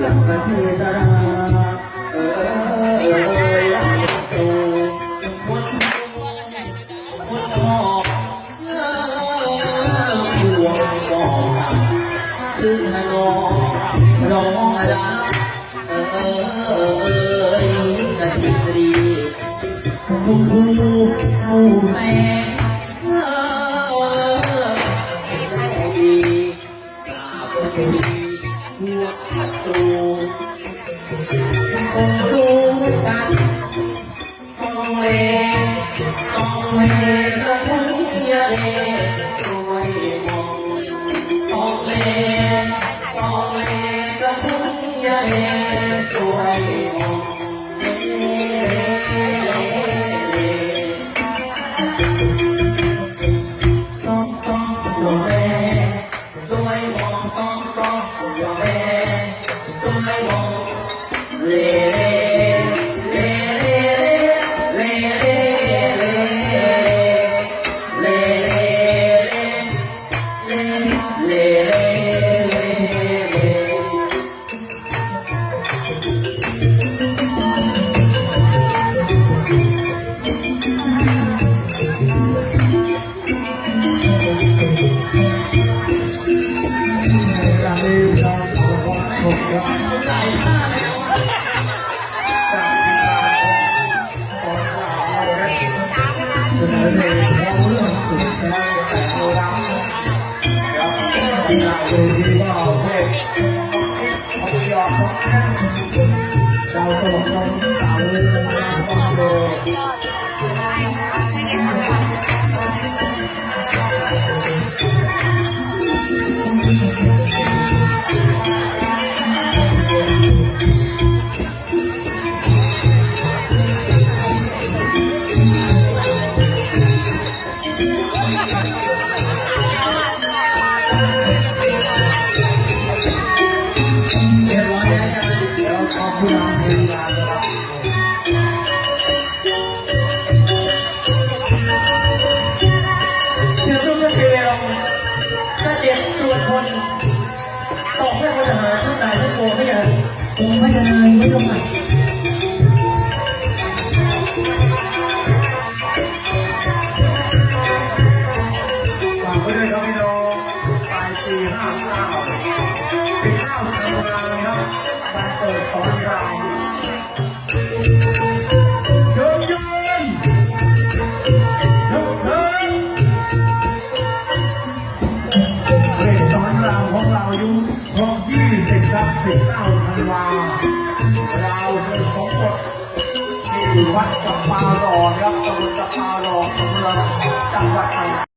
หลังประเทศดาเออเออเอออยากโตคนคนหอกเออห่วงบอกคือฮานอร้องรักเออเออเออเออกระดิกดีคุณครูหมู่แม่ เลสองเลก็พุ่งยาเลสวยมองสองเลสองเลก็พุ่งยาเลสวยมอง Yeah. กีฬาเวทีก็เวทพยอมของแม่เราตลกน้องาเลยนะครอบครั ชื่อรุ่เรืองเสด็จตรวจคตกเพื่อคนหาทุกนายทุกโมไม่ยังคงไม่จะเลยไม่ต้องมา สิบเก้าธันวาเราเป็นสมบทที่วัดจับปาหลอครับตำบลจับปาหลอดอำเภอจังหวัด